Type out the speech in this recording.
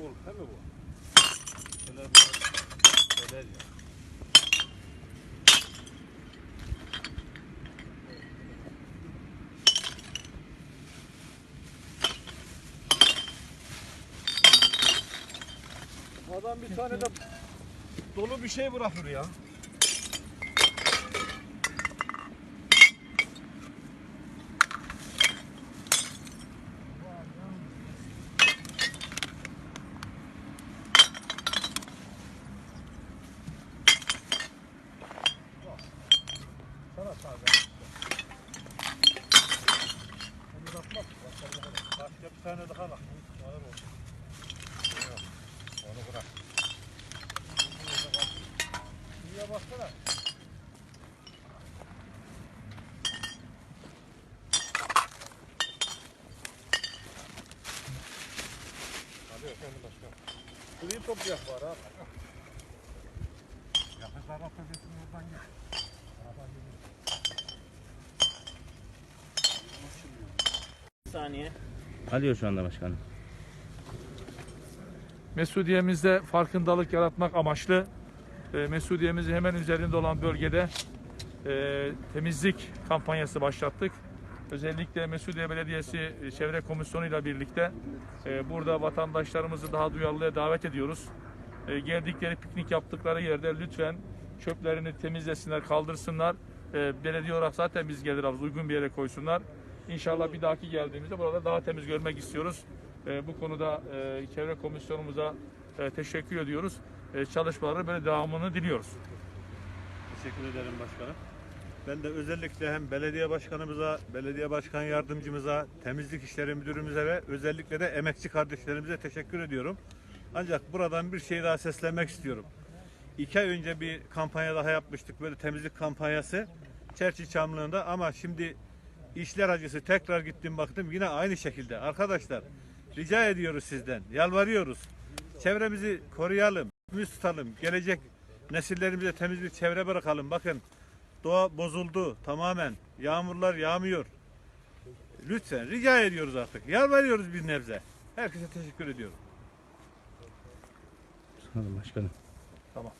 olur değil mi bu? Şöyle Şöyle ya. Adam bir tane de dolu bir şey bırakır ya. Tane daha bak. Ağır olsun. Yok, Onu bırak. Şuraya baksana. Hadi efendim başkan. Kırıyı toplayacak var ha. Yakın taraf tepesini oradan git. Aradan gidiyor. saniye. Alıyor şu anda başkanım. Mesudiyemizde farkındalık yaratmak amaçlı e, Mesudiyemizin hemen üzerinde olan bölgede e, temizlik kampanyası başlattık. Özellikle Mesudiye Belediyesi e, Çevre Komisyonu ile birlikte e, burada vatandaşlarımızı daha duyarlılığa davet ediyoruz. Geldikleri piknik yaptıkları yerde lütfen çöplerini temizlesinler, kaldırsınlar. Belediye olarak zaten biz gelir uygun bir yere koysunlar. İnşallah bir dahaki geldiğimizde burada daha temiz görmek istiyoruz. E, bu konuda e, çevre komisyonumuza e, teşekkür ediyoruz. E, çalışmaları böyle devamını diliyoruz. Teşekkür ederim başkanım. Ben de özellikle hem belediye başkanımıza, belediye başkan yardımcımıza, temizlik işleri müdürümüze ve özellikle de emekçi kardeşlerimize teşekkür ediyorum. Ancak buradan bir şey daha seslenmek istiyorum. İki ay önce bir kampanya daha yapmıştık böyle temizlik kampanyası Çerçi Çamlığı'nda ama şimdi işler acısı tekrar gittim baktım yine aynı şekilde. Arkadaşlar rica ediyoruz sizden, yalvarıyoruz. Çevremizi koruyalım, temiz tutalım. Gelecek nesillerimize temiz bir çevre bırakalım. Bakın doğa bozuldu tamamen. Yağmurlar yağmıyor. Lütfen rica ediyoruz artık. Yalvarıyoruz bir nebze. Herkese teşekkür ediyorum. Sağ olun başkanım. Tamam.